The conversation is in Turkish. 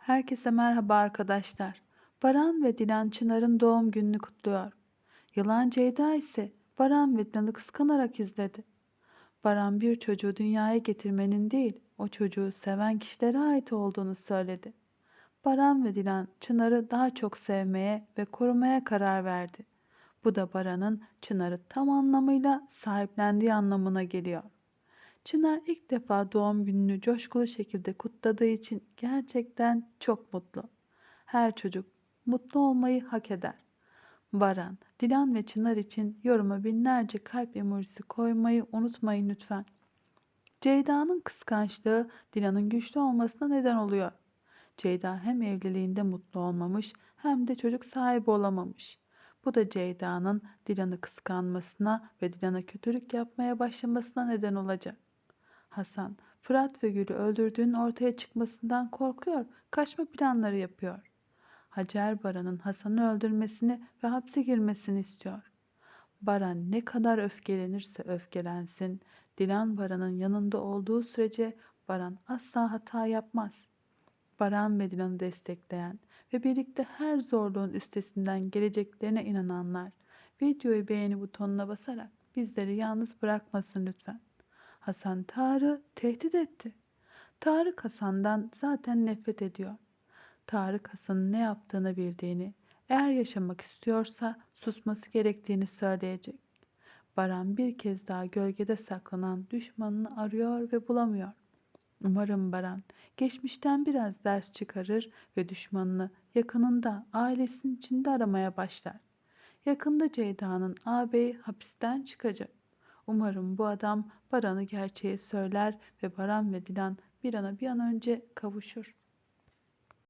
Herkese merhaba arkadaşlar. Baran ve Dilan Çınar'ın doğum gününü kutluyor. Yılan Ceyda ise Baran ve Dilan'ı kıskanarak izledi. Baran bir çocuğu dünyaya getirmenin değil, o çocuğu seven kişilere ait olduğunu söyledi. Baran ve Dilan Çınar'ı daha çok sevmeye ve korumaya karar verdi. Bu da Baran'ın Çınar'ı tam anlamıyla sahiplendiği anlamına geliyor. Çınar ilk defa doğum gününü coşkulu şekilde kutladığı için gerçekten çok mutlu. Her çocuk mutlu olmayı hak eder. Baran, Dilan ve Çınar için yoruma binlerce kalp emojisi koymayı unutmayın lütfen. Ceyda'nın kıskançlığı Dilan'ın güçlü olmasına neden oluyor. Ceyda hem evliliğinde mutlu olmamış hem de çocuk sahibi olamamış. Bu da Ceyda'nın Dilan'ı kıskanmasına ve Dilan'a kötülük yapmaya başlamasına neden olacak. Hasan, Fırat ve Gül'ü öldürdüğünün ortaya çıkmasından korkuyor, kaçma planları yapıyor. Hacer Baran'ın Hasan'ı öldürmesini ve hapse girmesini istiyor. Baran ne kadar öfkelenirse öfkelensin, Dilan Baran'ın yanında olduğu sürece Baran asla hata yapmaz. Baran ve Dilan'ı destekleyen ve birlikte her zorluğun üstesinden geleceklerine inananlar videoyu beğeni butonuna basarak bizleri yalnız bırakmasın lütfen. Hasan Tarık'ı tehdit etti. Tarık Hasan'dan zaten nefret ediyor. Tarık Hasan'ın ne yaptığını bildiğini, eğer yaşamak istiyorsa susması gerektiğini söyleyecek. Baran bir kez daha gölgede saklanan düşmanını arıyor ve bulamıyor. Umarım Baran geçmişten biraz ders çıkarır ve düşmanını yakınında ailesinin içinde aramaya başlar. Yakında Ceyda'nın ağabeyi hapisten çıkacak. Umarım bu adam Baran'ı gerçeği söyler ve Baran ve Dilan bir ana bir an önce kavuşur.